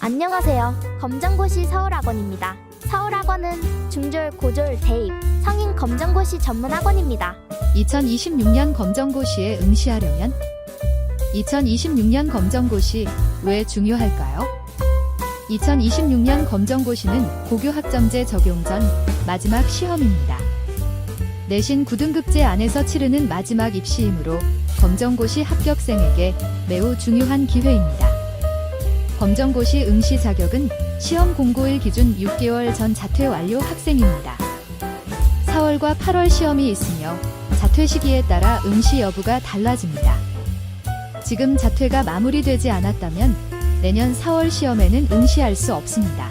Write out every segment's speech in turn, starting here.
안녕하세요. 검정고시 서울학원입니다. 서울학원은 중졸, 고졸, 대입, 성인 검정고시 전문 학원입니다. 2026년 검정고시에 응시하려면 2026년 검정고시 왜 중요할까요? 2026년 검정고시는 고교 학점제 적용 전 마지막 시험입니다. 내신 9등급제 안에서 치르는 마지막 입시이므로 검정고시 합격생에게 매우 중요한 기회입니다. 검정고시 응시 자격은 시험 공고일 기준 6개월 전 자퇴 완료 학생입니다. 4월과 8월 시험이 있으며 자퇴 시기에 따라 응시 여부가 달라집니다. 지금 자퇴가 마무리되지 않았다면 내년 4월 시험에는 응시할 수 없습니다.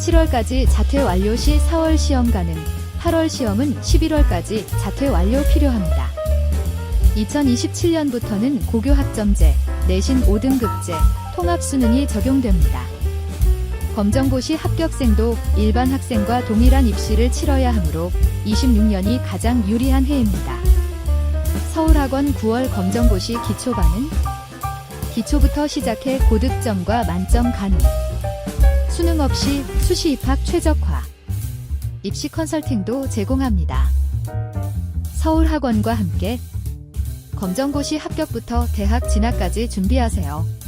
7월까지 자퇴 완료 시 4월 시험 가능, 8월 시험은 11월까지 자퇴 완료 필요합니다. 2027년부터는 고교 학점제, 내신 5등급제, 통합 수능이 적용됩니다. 검정고시 합격생도 일반 학생과 동일한 입시를 치러야 하므로 26년이 가장 유리한 해입니다. 서울학원 9월 검정고시 기초반은 기초부터 시작해 고득점과 만점 가능. 수능 없이 수시 입학 최적화. 입시 컨설팅도 제공합니다. 서울학원과 함께 검정고시 합격부터 대학 진학까지 준비하세요.